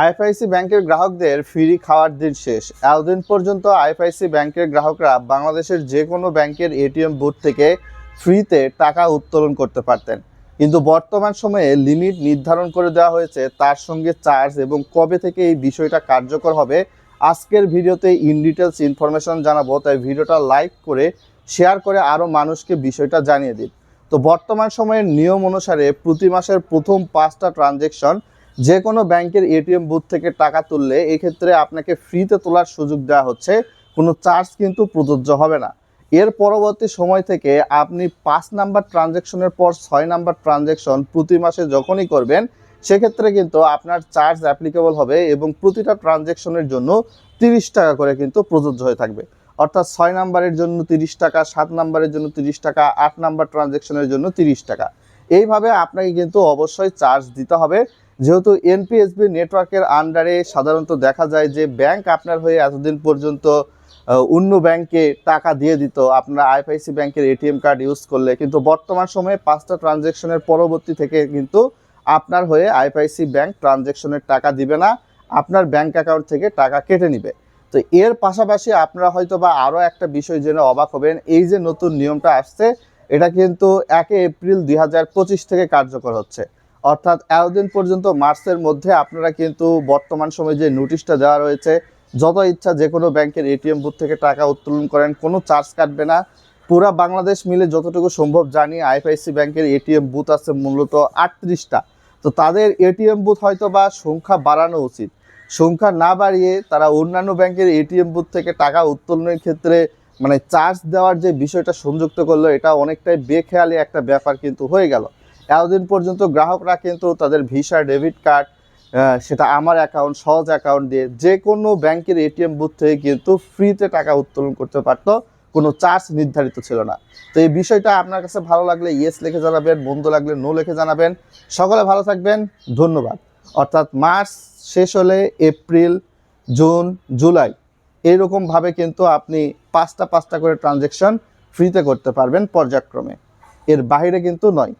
IFIC ব্যাংকের গ্রাহকদের free খাওয়ার দিন শেষ। এতদিন পর্যন্ত আইএফআইসি ব্যাংকের গ্রাহকরা বাংলাদেশের যে কোনো ব্যাংকের এটিএম বুথ থেকে ফ্রিতে টাকা উত্তোলন করতে পারতেন। কিন্তু বর্তমান সময়ে লিমিট নির্ধারণ করে দেওয়া হয়েছে, তার সঙ্গে চার্জ এবং কবে থেকে এই বিষয়টা কার্যকর হবে, আজকের ভিডিওতে ইন ডিটেলস ইনফরমেশন জানাব, তাই ভিডিওটা লাইক করে, শেয়ার করে আরও মানুষকে বিষয়টা জানিয়ে দিন। তো বর্তমান সময়ের নিয়ম অনুসারে প্রতি মাসের প্রথম পাঁচটা ট্রানজেকশন যে কোনো ব্যাংকের এটিএম বুথ থেকে টাকা তুললে এক্ষেত্রে আপনাকে ফ্রিতে তোলার সুযোগ দেওয়া হচ্ছে, কোনো চার্জ কিন্তু প্রযোজ্য হবে না। এর পরবর্তী সময় থেকে আপনি পাঁচ নাম্বার ট্রানজেকশনের পর ছয় নাম্বার ট্রানজেকশন প্রতি মাসে যখনই করবেন, সেক্ষেত্রে কিন্তু আপনার চার্জ অ্যাপ্লিকেবল হবে এবং প্রতিটা ট্রানজেকশনের জন্য তিরিশ টাকা করে কিন্তু প্রযোজ্য হয়ে থাকবে। অর্থাৎ ছয় নাম্বারের জন্য তিরিশ টাকা, সাত নাম্বারের জন্য তিরিশ টাকা, আট নাম্বার ট্রানজেকশনের জন্য তিরিশ টাকা। এইভাবে আপনাকে কিন্তু অবশ্যই চার্জ দিতে হবে। যেহেতু এনপিএসবি নেটওয়ার্কের আন্ডারে সাধারণত দেখা যায় যে ব্যাংক আপনার হয়ে এতদিন পর্যন্ত অন্য ব্যাংকে টাকা দিয়ে দিত। আপনারা আইএফআইসি ব্যাংকের এটিএম কার্ড ইউজ করলে। কিন্তু বর্তমান সময়ে পাঁচটা ট্রানজেকশনের পরবর্তী থেকে কিন্তু আপনার হয়ে আইএফআইসি ব্যাংক ট্রানজেকশনের টাকা দিবে না। আপনার ব্যাংক অ্যাকাউন্ট থেকে টাকা কেটে নিবে। তো এর পাশাপাশি আপনারা হয়তো বা আরও একটা বিষয় জেনে অবাক হবেন। এই যে নতুন নিয়মটা আসছে, এটা কিন্তু একে এপ্রিল দুই হাজার পঁচিশ থেকে কার্যকর হচ্ছে। অর্থাৎ এতদিন পর্যন্ত মার্চের মধ্যে আপনারা কিন্তু বর্তমান সময়ে যে নোটিশটা দেওয়া রয়েছে, যত ইচ্ছা যে কোনো ব্যাংকের এটিএম বুথ থেকে টাকা উত্তোলন করেন, কোনো চার্জ কাটবে না। পুরা বাংলাদেশ মিলে যতটুকু সম্ভব জানি আইএফআইসি ব্যাংকের এটিএম বুথ আছে মূলত আটত্রিশটা। তো তাদের এটিএম বুথ হয়তো বা সংখ্যা বাড়ানো উচিত। সংখ্যা না বাড়িয়ে তারা অন্যান্য ব্যাংকের এটিএম বুথ থেকে টাকা উত্তোলনের ক্ষেত্রে মানে চার্জ দেওয়ার যে বিষয়টা সংযুক্ত করল, এটা অনেকটাই বেখেয়ালি একটা ব্যাপার কিন্তু হয়ে গেল। এতদিন পর্যন্ত গ্রাহকরা কিন্তু তাদের ভিসা, ডেবিট কার্ড সেটা আমার অ্যাকাউন্ট সহজ অ্যাকাউন্ট দিয়ে যে কোনো ব্যাংকের এটিএম বুথ থেকে কিন্তু ফ্রিতে টাকা উত্তোলন করতে পারতো। কোনো চার্জ নির্ধারিত ছিল না। তো এই বিষয়টা আপনার কাছে ভালো লাগলে ইয়েস লিখে জানাবেন মন্দ লাগলে নো লিখে জানাবেন। সকলে ভালো থাকবেন, ধন্যবাদ। অর্থাৎ মার্চ শেষ হলে এপ্রিল, জুন, জুলাই এইরকমভাবে কিন্তু আপনি পাঁচটা পাঁচটা করে ট্রানজেকশন ফ্রিতে করতে পারবেন পর্যায়ক্রমে। এর বাইরে কিন্তু নয়।